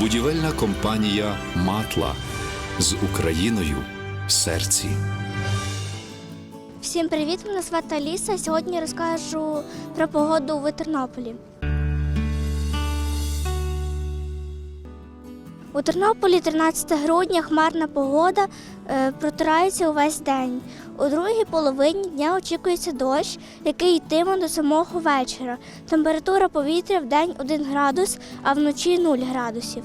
Будівельна компанія Матла з Україною в серці. Всім привіт! Мене звати Аліса. Сьогодні розкажу про погоду в Тернополі. У Тернополі 13 грудня хмарна погода е, протирається увесь день. У другій половині дня очікується дощ, який йтиме до самого вечора. Температура повітря в день 1 градус, а вночі 0 градусів.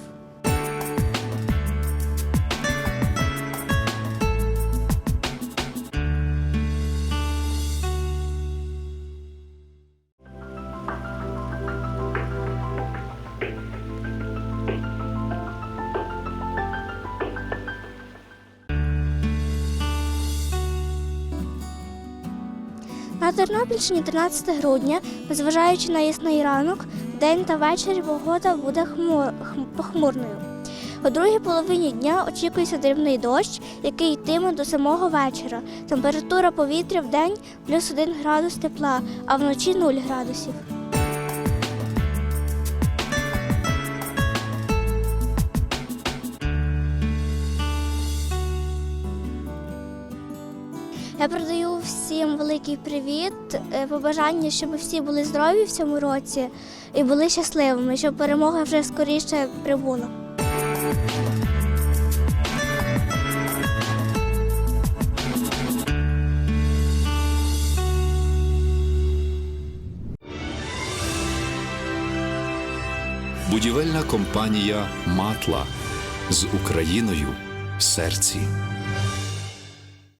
На Тернопільщині 13 грудня, незважаючи на ясний ранок, день та ввечері погода буде хмур... хм- похмурною. У другій половині дня очікується дрібний дощ, який йтиме до самого вечора. Температура повітря в день плюс 1 градус тепла, а вночі 0 градусів. Я передаю всім великий привіт, е, побажання, щоб всі були здорові в цьому році і були щасливими, щоб перемога вже скоріше прибула. Будівельна компанія Матла з Україною в серці.